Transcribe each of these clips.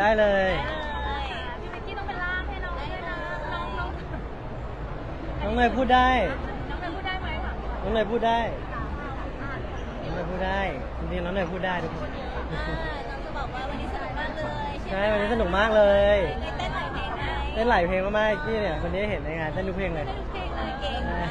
ได้เลย พี่เบกกี้ต้องเป็นล่ามให้น้องด้วยนะน้องน้องน้องเนยพูดได้ น้องเป็นพูดได้ไหมคะน้องเนยพูดได้ น้องเนยพูดได้ จริงๆน้องเนยพูดได้ทุกคน อ่าน้องจะบอกว่าวันนี้สนุกมากเลยใช่ใช่ไหมวันนี้สนุกมากเลย ได้เต้นหลายเพลงไงเต้นหลายเพลงมากๆที่เนี่ยวันนี้เห็นในงานเต้นทุกเพลงเลย ได้ทุกเพลงเลยเก่งมาก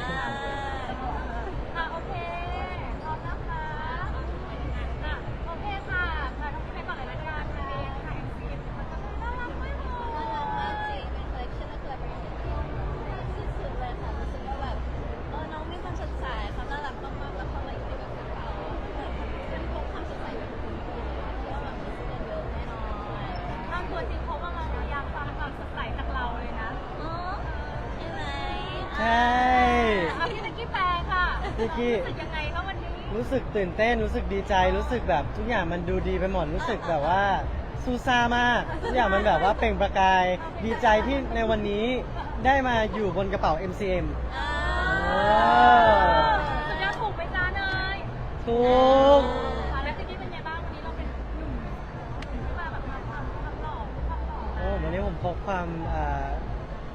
พี่กี้ รู้สึกยังไงคะวันนี้รู้สึกตื่นเต้นรู้สึกดีใจรู้สึกแบบทุกอย่างมันดูดีไปหมดรู้สึกแบบว่าซูซ่ามากทุกอย่างมันแบบว่าเปล่งประกาย ดีใจที่ในวันนี้ได้มาอยู่บนกระเป๋า MCM อ่าอ๋อสุดยอดถูกไหมจ๊ะเนยทุกอะแล้วพี่กี้เป็นไงบ้างวันนี้เราเป็นหนุ่มหนุ่มที่มาแบบมาความความหล่อความหล่อโอ้วันนี้ผมพกความเอ่อ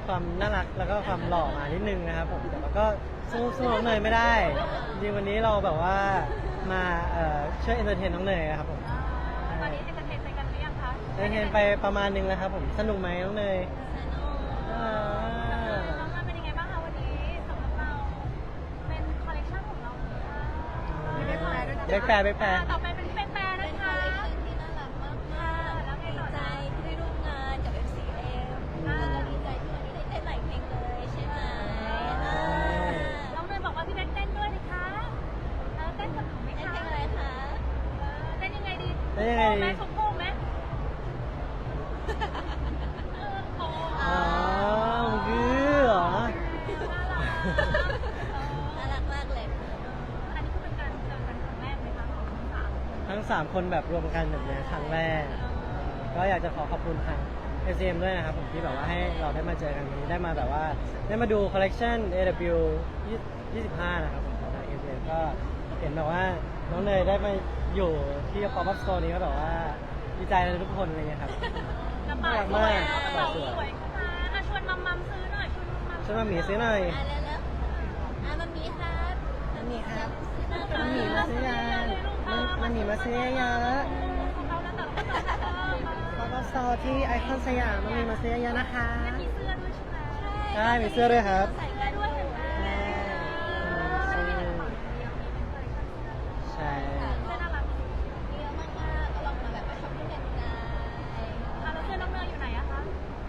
ความน่ารักแล้วก็ความหล่อมานิดนึงนะครับผมแต่ว่าก็ สู้สู้น้องเนยไม่ได้ จริงๆวันนี้เราแบบว่ามาเอ่อช่วยเอนเตอร์เทนน้องเนยครับผมอ่าตอนนี้เอนเตอร์เทนไปกันหรือยังคะเอนเตอร์เทนไปประมาณนึงแล้วครับผมสนุกไหมน้องเนยสนุกอ่าน้องมาเป็นยังไงบ้างคะวันนี้สำหรับเราเป็นคอลเลคชันของเราค่ะเบกแปรเบกแปรอ่าต่อไป ไงดีเต้นยังไงดีโชว์ไหมชมโก้ไหมเออโอ้อ๋อคือเหรอ น่ารักมากเลยอันนี้คือเป็นการเจอกันครั้งแรกไหมคะของทั้งสามทั้งสามคนแบบรวมกันแบบเนี้ยครั้งแรก ก็อยากจะขอขอบคุณทาง SCM ด้วยนะครับผมที่แบบว่าให้เราได้มาเจอกันวันนี้ได้มาแบบว่า ได้มาดูคอลเลกชัน AW 25 นะครับผมของทาง SCM ก็เห็นแบบว่า น้องเนยได้มาอยู่ที่ Pop Up Store นี้ก็แบบว่าดีใจในทุกคนอะไรเงี้ยครับ กระเป๋าน่ารักสวมายกเนอะกระเป๋ากระเป๋าสวยสวยเข้ามาอะชวนมัมมัมซื้อหน่อย ชวนมัมมัมช่วยมาหมีซื้อหน่อย อะแล้วแล้วอะมันมีครับมันมีครับน่ามัรันกหมีมาซื้อยามันมันหมีมาซื้อเยอะของเราแล้วแต่เราก็ต้องเออ Pop Up Store ที่ไอคอนสยามมันมีมาซื้อเยอะนะคะ มีเสื้อด้วยใช่ไหมใช่มีเสื้อด้วยครับ ใส่ได้ด้วย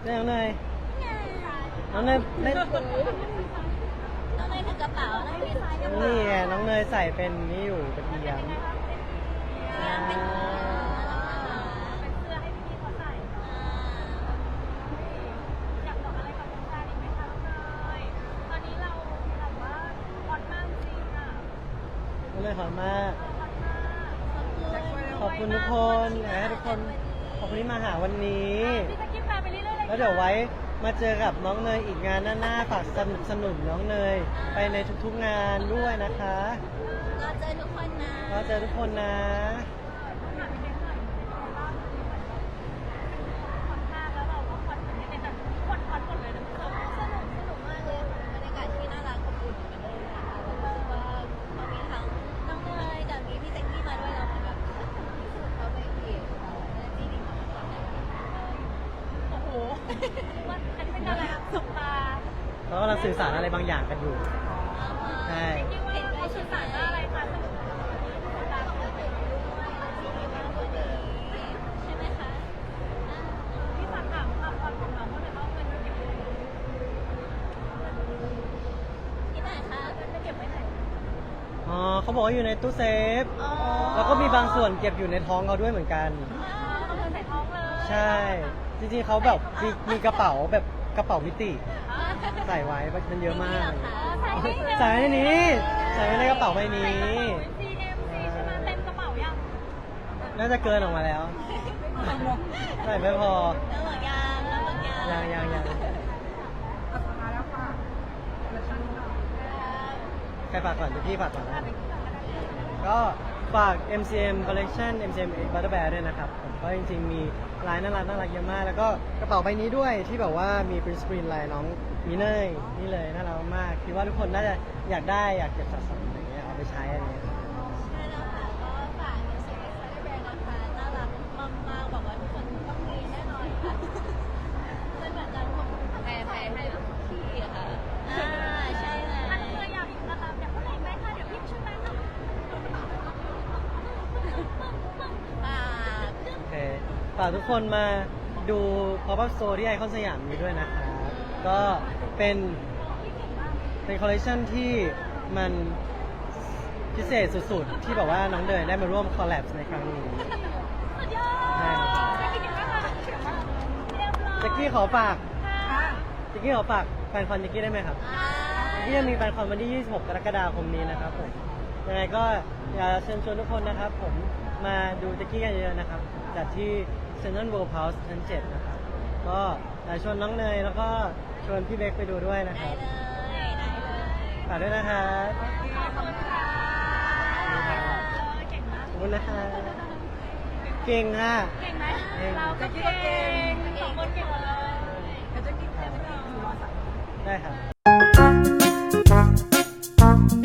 เรื่องน้องเนยไงน้องเนยไม่น้องเนยถือกระเป๋าแล้วมีสายกระเป๋านี่ไงน้องเนยใส่เป็นนี่อยู่เป็นเอียมเป็นยังไงคะเอียมเป็นน่ารักน่ารักเป็นเสื้อให้พี่ๆเขาใส่เนอะอ่าอยากบอกอะไรกับแฟนๆอีกไหมคะน้องเนยตอนนี้เราแบบว่าฮอตมากจริงอะน้องเนยหอมมาก ฮอตมากขอบคุณทุกคนอยากให้ทุกคนขอบคุณที่มาหาวันนี้พี่จะกิน แฟนไปเรื่อยๆเลยแล้วเดี๋ยวไว้มาเจอกับน้องเนยอีกงานหน้าๆฝากสนับสนุนน้องเนย ไปในทุกๆงานด้วยนะคะก็เจอทุกคนนะ ก็เจอทุกคนนะ ว่าอันนี้เป็นอะไรอะสบตาเขากำลังสื่อสารอะไรบางอย่างกันอยู่ ใช่ คิดว่าเขาสื่อสารว่าอะไรคะสนุกสบตาของเราพี่ฝากถามความฮอตของน้องเขาหน่อยว่าเงินเก็บไว้ไหนไม่เก็บไว้ไหนอ๋อเขาบอกว่าอยู่ในตู้เซฟแล้วก็มีบางส่วนเก็บอยู่ในท้องเขาด้วยเหมือนกันเอาเงินใส่ท้องเลย ใช่ จริงๆเขาแบบมีมีกระเป๋าแบบกระเป๋ามิติใส่ไว้มันเยอะมาก ใส่ไว้ในนี้ใส่ไว้ในกระเป๋าใบนี้ CMC ใช่ไหมเต็มกระเป๋ายังน่าจะเกินออกมาแล้วใส่ไม่พอยังยังยังใครฝากก่อนเดี๋ยวพี่ฝากก่อนนะก็ ฝาก MCM Collection MCM Butter Bear ด้วยนะครับผมก็จริงๆ มีลายน่ารักน่ารักเยอะมาก แล้วก็กระเป๋าใบนี้ด้วยที่แบบว่ามีปรินสกรีนลายน้องมีเนยนี่เลยน่ารักมากคิดว่าทุกคนน่าจะอยากได้อยากเก็บสะสม ฝากทุกคนมาดู Pop Up Store ที่ไอคอนสยามนี้ด้วยนะครับ ก็เป็นเป็นคอลเลคชันที่มันพิเศษสุดๆ ที่แบบว่าน้องเดยได้มาร่วมคอลแลบในครั้งนี้สุดยอดใช่ครับจะกินยังไงคะเดี๋ยวมาเรียบร้อยแจ็กกี้ขอฝากค่ะแจ็กกี้ขอฝากแฟนคอนแจ็กกี้ได้ไหมครับอ่าที่จะมีแฟนคอนวันที่ 26 กรกฎาคมนี้นะครับผมยังไงก็อยากจะเชิญชวนทุกคนนะครับผม มาดูแจ็กี้กันเยอะนะครับจากที่เซนต์โบว์พาวส์ชั้นเจ็ดนะครับก็ชวนน้องเนยแล้วก็ชวนพี่เล็กไปดูด้วยนะคได้รับ เลยได้เลยฝากด้วยนะครับขอบคุณค่ะเก่งมากขอบคุณนะคะเก่งค่ะ เก่งไหมเราก็เก่งสองคนเก่งหมดเลยเต่จะกี้เก่ไม่ได้ ได้ครับ